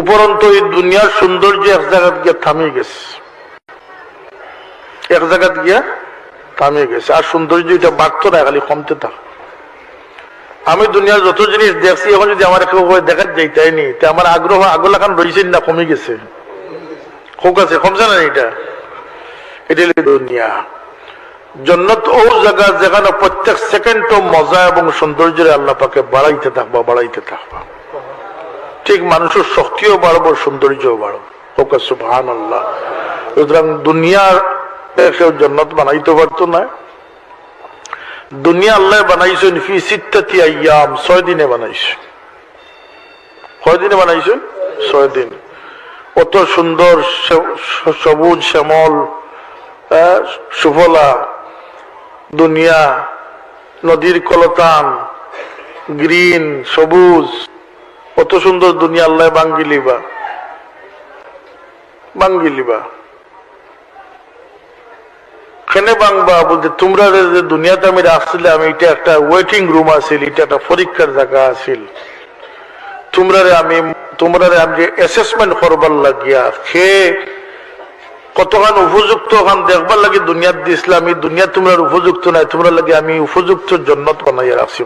উপরন্তু এই দুনিয়ার সৌন্দর্য এক জায়গাত গিয়ে থামিয়ে গেছে। এক জায়গাত গিয়া থামিয়ে গেছে। আর সৌন্দর্য এটা বাড়তো না, খালি কমতে থাক। আমি দুনিয়ার যত জিনিস দেখছি, এখন যদি আমার কেউ দেখার যাইতাইনি তা আমার আগ্রহ, আগলা খান রয়েছে না কমে গেছে? হোক আছে, কমছে না এটা? এটা দুনিয়া। জন্নত ও জায়গা যেখানে প্রত্যেক সেকেন্ড মজা এবং সৌন্দর্যের আল্লাহ পাকে বাড়াইতে থাকবা বাড়াইতে থাকবা। ঠিক মানুষের শক্তিও বাড়বো সৌন্দর্যও বাড়বো। দুনিয়ার কেউ জন্নত বানাইতে পারতো না। দুনিয়া আল্লাহ বানাইছেন আইয়াম ছয় দিনে কয় দিনে বানাইছেন? ছয় দিন। কত সুন্দর সবুজ শ্যামল আহ, সুফলা দুনিয়া নদীর কলতান গ্রিন সবুজ। কত সুন্দর দুনিয়া, আল্লাহ বাঙ্গিলিবা বাঙ্গিলিবা বাংবা বলতে তোমরা যে দুনিয়াতে আমি আসছিলে, আমি এটা একটা ওয়েটিং রুম আছিল, এটা একটা পরীক্ষার জায়গা আছিল। তোমরা আমি তোমরা আমি যে অ্যাসেসমেন্ট করবার লাগিয়া, সে কতখান উপযুক্ত খান দেখবার লাগে দুনিয়াত দিছিলাম আমি দুনিয়া তোমরা উপযুক্ত নাই, তোমরা লাগে আমি উপযুক্ত জন্নত বানাইয়া রাখছি